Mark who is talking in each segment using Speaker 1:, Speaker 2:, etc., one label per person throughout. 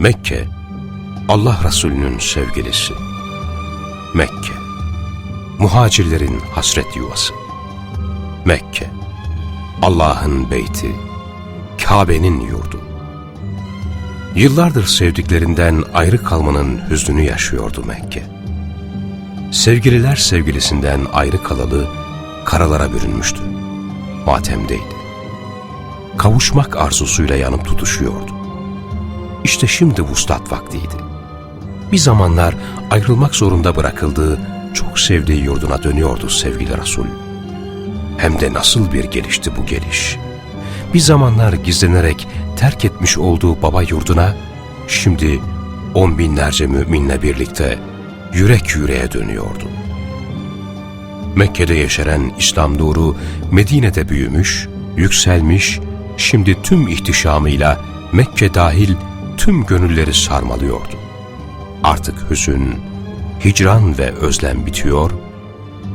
Speaker 1: Mekke, Allah Resulü'nün sevgilisi. Mekke, muhacirlerin hasret yuvası. Mekke, Allah'ın beyti, Kabe'nin yurdu. Yıllardır sevdiklerinden ayrı kalmanın hüznünü yaşıyordu Mekke. Sevgililer sevgilisinden ayrı kalalı karalara bürünmüştü. Matemdeydi. Kavuşmak arzusuyla yanıp tutuşuyordu. İşte şimdi vuslat vaktiydi. Bir zamanlar ayrılmak zorunda bırakıldığı, çok sevdiği yurduna dönüyordu sevgili Resul. Hem de nasıl bir gelişti bu geliş. Bir zamanlar gizlenerek terk etmiş olduğu baba yurduna, şimdi on binlerce müminle birlikte yürek yüreğe dönüyordu. Mekke'de yeşeren İslam nuru Medine'de büyümüş, yükselmiş, şimdi tüm ihtişamıyla Mekke dahil tüm gönülleri sarmalıyordu. Artık hüzün, hicran ve özlem bitiyor,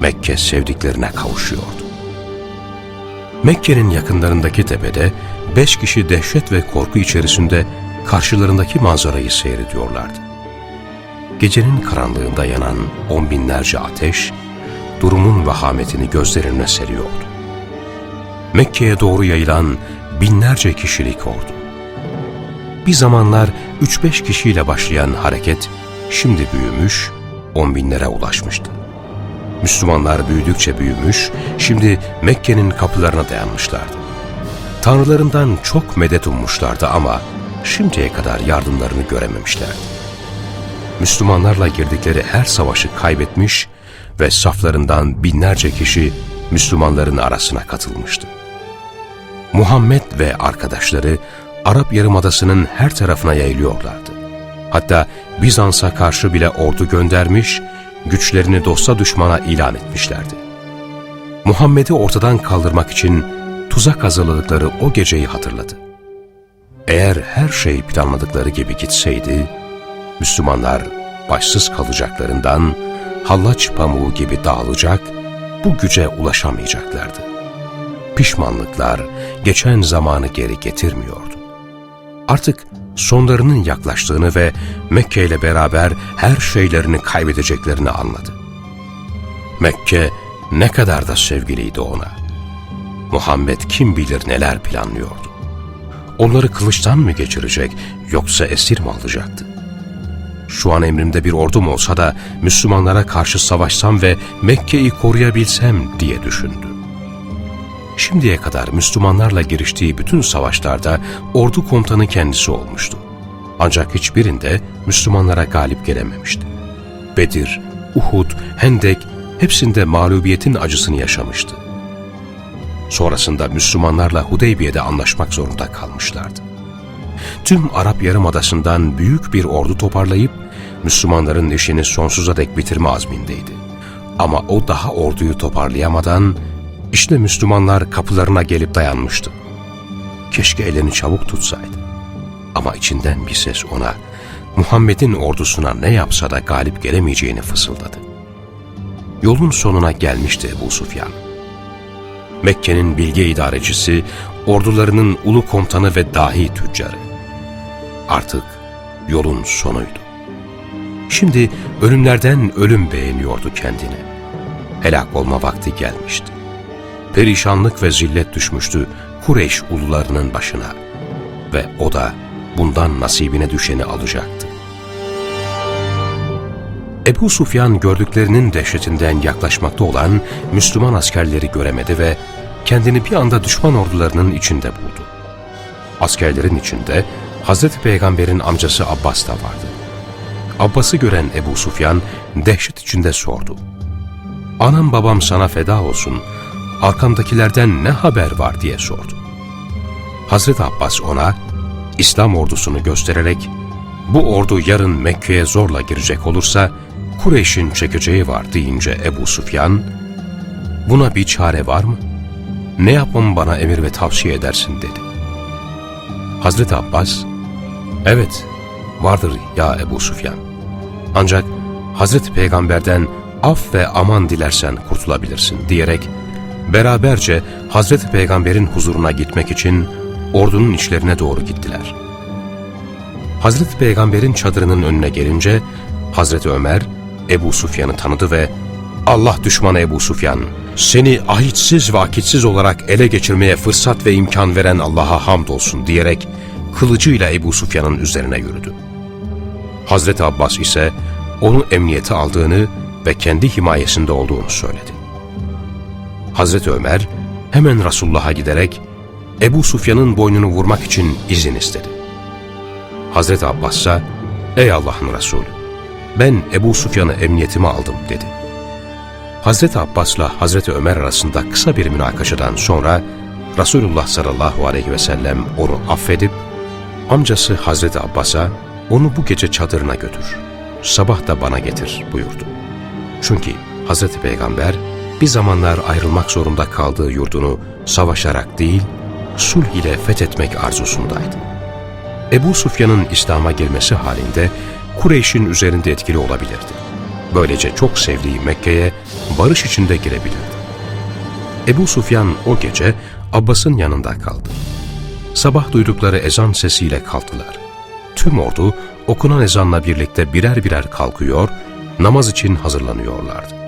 Speaker 1: Mekke sevdiklerine kavuşuyordu. Mekke'nin yakınlarındaki tepede beş kişi dehşet ve korku içerisinde karşılarındaki manzarayı seyrediyorlardı. Gecenin karanlığında yanan on binlerce ateş, durumun vahametini gözlerine seriyordu. Mekke'ye doğru yayılan binlerce kişilik ordu. Bir zamanlar 3-5 kişiyle başlayan hareket şimdi büyümüş, on binlere ulaşmıştı. Müslümanlar büyüdükçe büyümüş, şimdi Mekke'nin kapılarına dayanmışlardı. Tanrılarından çok medet ummuşlardı ama şimdiye kadar yardımlarını görememişlerdi. Müslümanlarla girdikleri her savaşı kaybetmiş ve saflarından binlerce kişi Müslümanların arasına katılmıştı. Muhammed ve arkadaşları Arap Yarımadası'nın her tarafına yayılıyorlardı. Hatta Bizans'a karşı bile ordu göndermiş, güçlerini dosta düşmana ilan etmişlerdi. Muhammed'i ortadan kaldırmak için tuzak hazırladıkları o geceyi hatırladı. Eğer her şey planladıkları gibi gitseydi, Müslümanlar başsız kalacaklarından hallaç pamuğu gibi dağılacak, bu güce ulaşamayacaklardı. Pişmanlıklar geçen zamanı geri getirmiyordu. Artık sonlarının yaklaştığını ve Mekke ile beraber her şeylerini kaybedeceklerini anladı. Mekke ne kadar da sevgiliydi ona. Muhammed kim bilir neler planlıyordu. Onları kılıçtan mı geçirecek yoksa esir mi alacaktı? Şu an emrimde bir ordum olsa da Müslümanlara karşı savaşsam ve Mekke'yi koruyabilsem diye düşündü. Şimdiye kadar Müslümanlarla giriştiği bütün savaşlarda ordu komutanı kendisi olmuştu. Ancak hiçbirinde Müslümanlara galip gelememişti. Bedir, Uhud, Hendek hepsinde mağlubiyetin acısını yaşamıştı. Sonrasında Müslümanlarla Hudeybiye'de anlaşmak zorunda kalmışlardı. Tüm Arap Yarımadası'ndan büyük bir ordu toparlayıp Müslümanların işini sonsuza dek bitirme azmindeydi. Ama o daha orduyu toparlayamadan işte Müslümanlar kapılarına gelip dayanmıştı. Keşke elini çabuk tutsaydı. Ama içinden bir ses ona Muhammed'in ordusuna ne yapsa da galip gelemeyeceğini fısıldadı. Yolun sonuna gelmişti Ebu Sufyan. Mekke'nin bilge idarecisi, ordularının ulu komutanı ve dahi tüccarı. Artık yolun sonuydu. Şimdi ölümlerden ölüm beğeniyordu kendini. Helak olma vakti gelmişti. Perişanlık ve zillet düşmüştü Kureyş ulularının başına ve o da bundan nasibine düşeni alacaktı. Ebu Sufyan gördüklerinin dehşetinden yaklaşmakta olan Müslüman askerleri göremedi ve kendini bir anda düşman ordularının içinde buldu. Askerlerin içinde Hazreti Peygamber'in amcası Abbas da vardı. Abbas'ı gören Ebu Sufyan dehşet içinde sordu. Anam babam sana feda olsun, arkamdakilerden ne haber var diye sordu. Hazreti Abbas ona İslam ordusunu göstererek bu ordu yarın Mekke'ye zorla girecek olursa Kureyş'in çekeceği var deyince Ebu Sufyan buna bir çare var mı? Ne yapmamı bana emir ve tavsiye edersin dedi. Hazreti Abbas evet vardır ya Ebu Sufyan. Ancak Hazreti Peygamber'den af ve aman dilersen kurtulabilirsin diyerek beraberce Hazreti Peygamber'in huzuruna gitmek için ordunun içlerine doğru gittiler. Hazreti Peygamber'in çadırının önüne gelince Hazreti Ömer Ebu Sufyan'ı tanıdı ve Allah düşmanı Ebu Sufyan, seni ahitsiz ve akitsiz olarak ele geçirmeye fırsat ve imkan veren Allah'a hamdolsun diyerek kılıcıyla Ebu Sufyan'ın üzerine yürüdü. Hazreti Abbas ise onu emniyete aldığını ve kendi himayesinde olduğunu söyledi. Hazreti Ömer hemen Resulullah'a giderek Ebu Sufyan'ın boynunu vurmak için izin istedi. Hazreti Abbas ise ''Ey Allah'ın Resulü, ben Ebu Sufyan'ı emniyetime aldım.'' dedi. Hazreti Abbas'la Hazreti Ömer arasında kısa bir münakaşadan sonra Resulullah sallallahu aleyhi ve sellem onu affedip amcası Hazreti Abbas'a onu bu gece çadırına götür, sabah da bana getir buyurdu. Çünkü Hazreti Peygamber bir zamanlar ayrılmak zorunda kaldığı yurdunu savaşarak değil, sulh ile fethetmek arzusundaydı. Ebu Sufyan'ın İslam'a girmesi halinde Kureyş'in üzerinde etkili olabilirdi. Böylece çok sevdiği Mekke'ye barış içinde girebilirdi. Ebu Sufyan o gece Abbas'ın yanında kaldı. Sabah duydukları ezan sesiyle kalktılar. Tüm ordu okunan ezanla birlikte birer birer kalkıyor, namaz için hazırlanıyorlardı.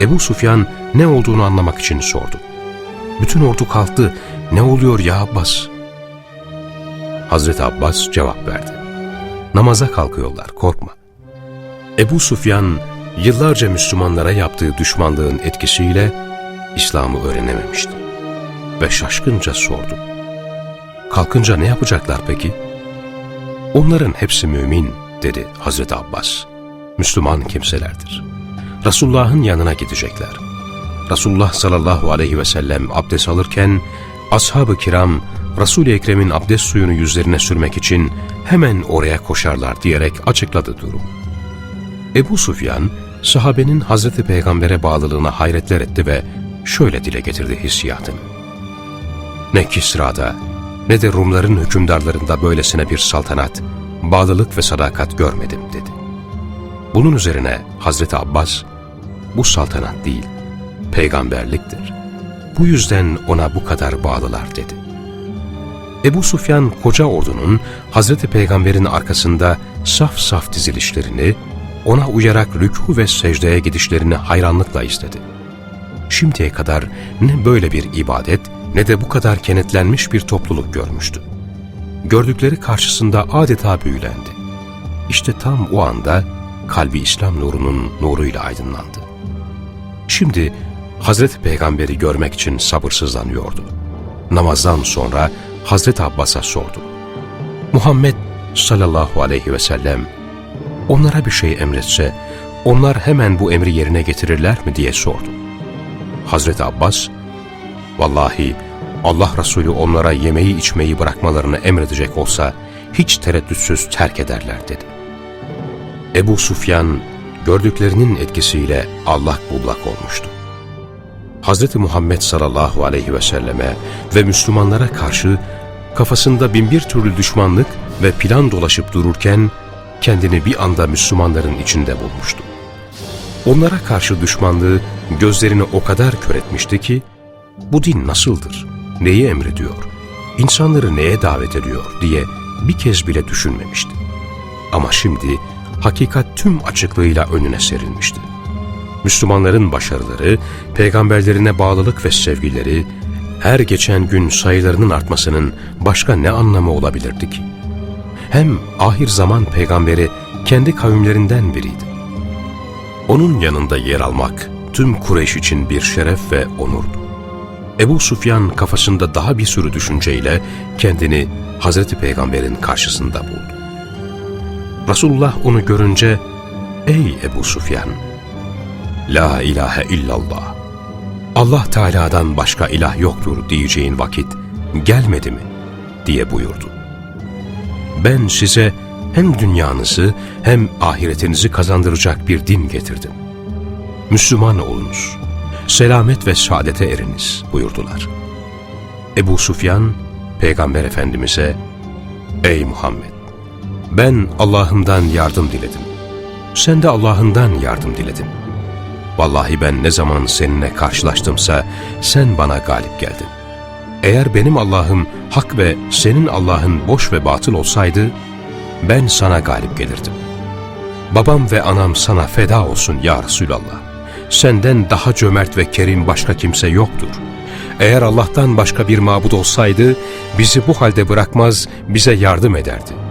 Speaker 1: Ebu Sufyan ne olduğunu anlamak için sordu. Bütün ordu kalktı, ne oluyor ya Abbas? Hazreti Abbas cevap verdi. Namaza kalkıyorlar, korkma. Ebu Sufyan yıllarca Müslümanlara yaptığı düşmanlığın etkisiyle İslam'ı öğrenememişti. Ve şaşkınca sordu. Kalkınca ne yapacaklar peki? Onların hepsi mümin dedi Hazreti Abbas. Müslüman kimselerdir. Resulullah'ın yanına gidecekler. Resulullah sallallahu aleyhi ve sellem abdest alırken ashab-ı kiram Resul-i Ekrem'in abdest suyunu yüzlerine sürmek için hemen oraya koşarlar diyerek açıkladı durum. Ebu Sufyan, sahabenin Hazreti Peygamber'e bağlılığına hayretler etti ve şöyle dile getirdi hissiyatını. Ne Kisra'da ne de Rumların hükümdarlarında böylesine bir saltanat, bağlılık ve sadakat görmedim dedi. Bunun üzerine Hazreti Abbas, bu saltanat değil, peygamberliktir. Bu yüzden ona bu kadar bağlılar dedi. Ebu Sufyan koca ordunun Hazreti Peygamber'in arkasında saf saf dizilişlerini, ona uyarak rükû ve secdeye gidişlerini hayranlıkla istedi. Şimdiye kadar ne böyle bir ibadet ne de bu kadar kenetlenmiş bir topluluk görmüştü. Gördükleri karşısında adeta büyülendi. İşte tam o anda kalbi İslam nurunun nuruyla aydınlandı. Şimdi Hazreti Peygamber'i görmek için sabırsızlanıyordu. Namazdan sonra Hazreti Abbas'a sordu. Muhammed sallallahu aleyhi ve sellem onlara bir şey emretse onlar hemen bu emri yerine getirirler mi diye sordu. Hazreti Abbas, vallahi Allah Resulü onlara yemeği içmeyi bırakmalarını emredecek olsa hiç tereddütsüz terk ederler dedi. Ebu Sufyan gördüklerinin etkisiyle allak bullak olmuştu. Hz. Muhammed sallallahu aleyhi ve selleme ve Müslümanlara karşı kafasında binbir türlü düşmanlık ve plan dolaşıp dururken kendini bir anda Müslümanların içinde bulmuştu. Onlara karşı düşmanlığı gözlerini o kadar kör etmişti ki, bu din nasıldır, neyi emrediyor, insanları neye davet ediyor diye bir kez bile düşünmemişti. Ama şimdi hakikat tüm açıklığıyla önüne serilmişti. Müslümanların başarıları, peygamberlerine bağlılık ve sevgileri, her geçen gün sayılarının artmasının başka ne anlamı olabilirdi ki? Hem ahir zaman peygamberi kendi kavimlerinden biriydi. Onun yanında yer almak tüm Kureyş için bir şeref ve onurdu. Ebu Sufyan kafasında daha bir sürü düşünceyle kendini Hazreti Peygamber'in karşısında buldu. Resulullah onu görünce, ''Ey Ebu Sufyan, La ilahe illallah, Allah Teala'dan başka ilah yoktur diyeceğin vakit gelmedi mi?'' diye buyurdu. ''Ben size hem dünyanızı hem ahiretinizi kazandıracak bir din getirdim. Müslüman olunuz, selamet ve saadete eriniz.'' buyurdular. Ebu Sufyan, Peygamber Efendimiz'e, ''Ey Muhammed! Ben Allah'ımdan yardım diledim. Sen de Allah'ından yardım diledin. Vallahi ben ne zaman seninle karşılaştımsa sen bana galip geldin. Eğer benim Allah'ım hak ve senin Allah'ın boş ve batıl olsaydı, ben sana galip gelirdim. Babam ve anam sana feda olsun ya Resulallah. Senden daha cömert ve kerim başka kimse yoktur. Eğer Allah'tan başka bir mabud olsaydı, bizi bu halde bırakmaz, bize yardım ederdi.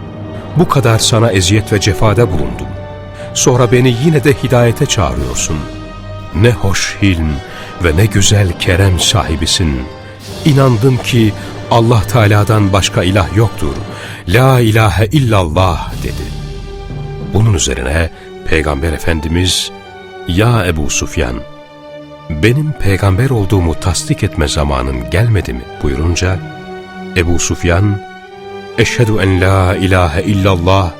Speaker 1: Bu kadar sana eziyet ve cefada bulundum. Sonra beni yine de hidayete çağırıyorsun. Ne hoş hilm ve ne güzel kerem sahibisin. İnandım ki Allah Teala'dan başka ilah yoktur. La ilahe illallah dedi. Bunun üzerine Peygamber Efendimiz, Ya Ebu Sufyan, benim peygamber olduğumu tasdik etme zamanın gelmedi mi buyurunca, Ebu Sufyan, Eşhedü en la ilahe illallah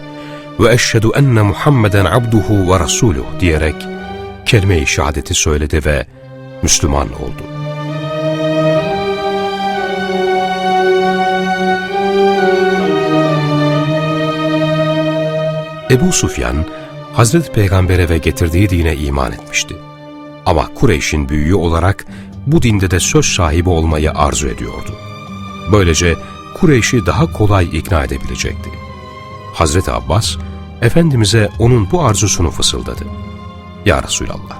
Speaker 1: ve eşhedü enne Muhammeden abduhu ve rasuluh diyerek kelime-i şehadeti söyledi ve Müslüman oldu. Ebu Sufyan, Hazreti Peygamber'e ve getirdiği dine iman etmişti. Ama Kureyş'in büyüğü olarak bu dinde de söz sahibi olmayı arzu ediyordu. Böylece Kureyş'i daha kolay ikna edebilecekti. Hazreti Abbas, Efendimiz'e onun bu arzusunu fısıldadı. Ya Resulallah,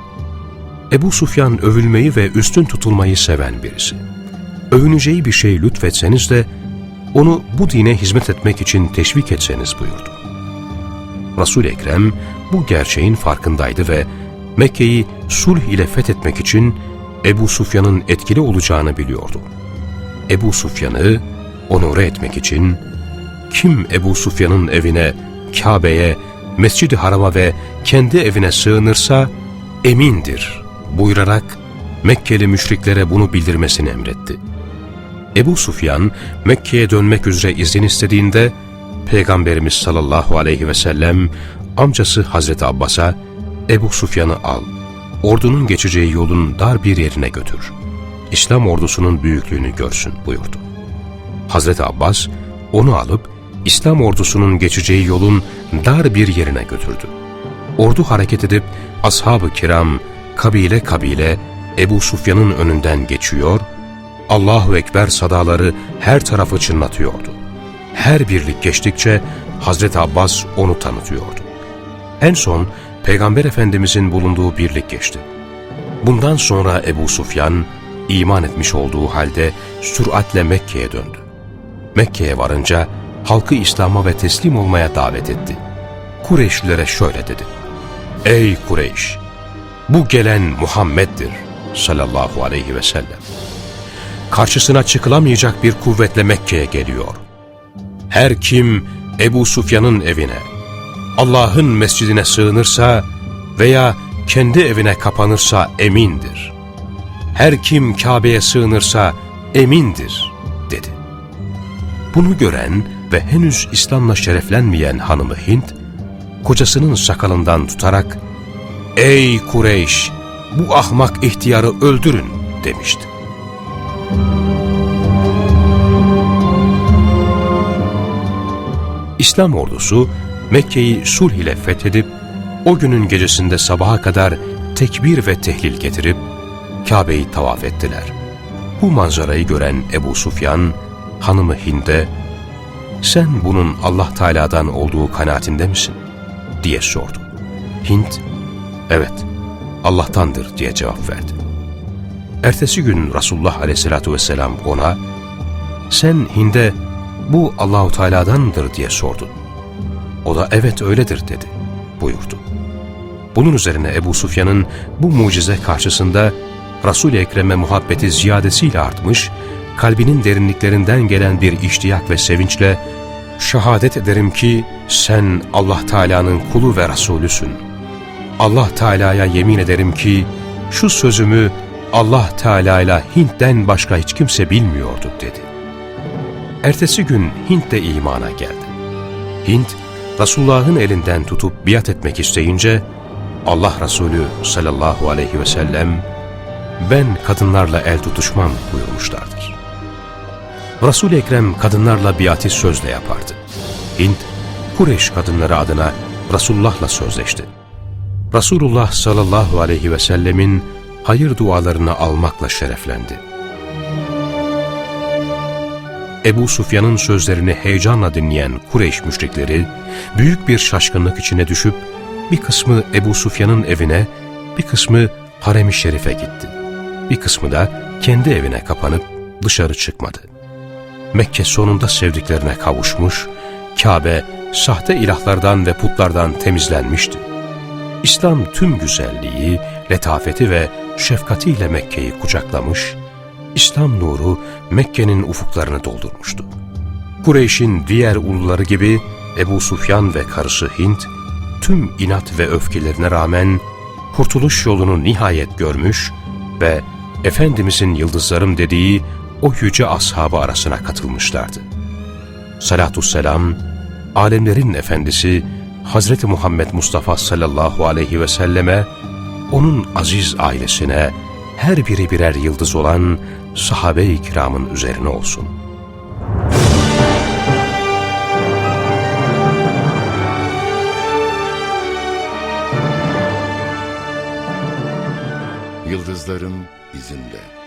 Speaker 1: Ebu Sufyan övülmeyi ve üstün tutulmayı seven birisi. Övüneceği bir şey lütfetseniz de onu bu dine hizmet etmek için teşvik etseniz buyurdu. resul Ekrem bu gerçeğin farkındaydı ve Mekke'yi sulh ile fethetmek için Ebu Sufyan'ın etkili olacağını biliyordu. Ebu Sufyan'ı onore etmek için kim Ebu Sufyan'ın evine, Kabe'ye, Mescid-i Haram'a ve kendi evine sığınırsa emindir buyurarak Mekkeli müşriklere bunu bildirmesini emretti. Ebu Sufyan Mekke'ye dönmek üzere izin istediğinde Peygamberimiz sallallahu aleyhi ve sellem amcası Hazreti Abbas'a Ebu Sufyan'ı al, ordunun geçeceği yolun dar bir yerine götür. İslam ordusunun büyüklüğünü görsün buyurdu. Hazreti Abbas onu alıp İslam ordusunun geçeceği yolun dar bir yerine götürdü. Ordu hareket edip ashab-ı kiram kabile kabile Ebu Sufyan'ın önünden geçiyor, Allahu Ekber sadaları her tarafı çınlatıyordu. Her birlik geçtikçe Hazreti Abbas onu tanıtıyordu. En son Peygamber Efendimizin bulunduğu birlik geçti. Bundan sonra Ebu Sufyan iman etmiş olduğu halde süratle Mekke'ye döndü. Mekke'ye varınca halkı İslam'a ve teslim olmaya davet etti. Kureyşlilere şöyle dedi. Ey Kureyş! Bu gelen Muhammed'dir sallallahu aleyhi ve sellem. Karşısına çıkılamayacak bir kuvvetle Mekke'ye geliyor. Her kim Ebu Sufyan'ın evine, Allah'ın mescidine sığınırsa veya kendi evine kapanırsa emindir. Her kim Kabe'ye sığınırsa emindir. Bunu gören ve henüz İslam'la şereflenmeyen hanımı Hint, kocasının sakalından tutarak, ''Ey Kureyş, bu ahmak ihtiyarı öldürün.'' demişti. İslam ordusu Mekke'yi sulh ile fethedip o günün gecesinde sabaha kadar tekbir ve tehlil getirip Kabe'yi tavaf ettiler. Bu manzarayı gören Ebu Sufyan hanımı Hind'e sen bunun Allah Teala'dan olduğu kanaatinde misin? diye sordu. Hint, evet Allah'tandır diye cevap verdi. Ertesi gün Resulullah Aleyhisselatü Vesselam ona, sen Hind'e bu Allahu Teala'dandır diye sordun. O da evet öyledir dedi buyurdu. Bunun üzerine Ebu Sufyan'ın bu mucize karşısında Resul-i Ekrem'e muhabbeti ziyadesiyle artmış, kalbinin derinliklerinden gelen bir iştiyak ve sevinçle şehadet ederim ki sen Allah Teala'nın kulu ve Resulüsün. Allah Teala'ya yemin ederim ki şu sözümü Allah Teala ile Hint'ten başka hiç kimse bilmiyordu dedi. Ertesi gün Hint de imana geldi. Hint, Resulullah'ın elinden tutup biat etmek isteyince Allah Resulü sallallahu aleyhi ve sellem ben kadınlarla el tutuşmam buyurmuşlardır. Resul-i Ekrem kadınlarla biati sözle yapardı. Hint, Kureyş kadınları adına Resulullah'la sözleşti. Resulullah sallallahu aleyhi ve sellemin hayır dualarını almakla şereflendi. Ebu Sufyan'ın sözlerini heyecanla dinleyen Kureyş müşrikleri büyük bir şaşkınlık içine düşüp bir kısmı Ebu Sufyan'ın evine, bir kısmı Harem-i Şerif'e gitti. Bir kısmı da kendi evine kapanıp dışarı çıkmadı. Mekke sonunda sevdiklerine kavuşmuş, Kabe sahte ilahlardan ve putlardan temizlenmişti. İslam tüm güzelliği, letafeti ve şefkatiyle Mekke'yi kucaklamış, İslam nuru Mekke'nin ufuklarını doldurmuştu. Kureyş'in diğer uluları gibi Ebu Sufyan ve karısı Hint, tüm inat ve öfkelerine rağmen kurtuluş yolunu nihayet görmüş ve Efendimizin yıldızlarım dediği o yüce ashabı arasına katılmışlardı. Salatü selam, alemlerin efendisi Hazreti Muhammed Mustafa sallallahu aleyhi ve selleme, onun aziz ailesine, her biri birer yıldız olan sahabe-i kiramın üzerine olsun.
Speaker 2: Yıldızların izinde.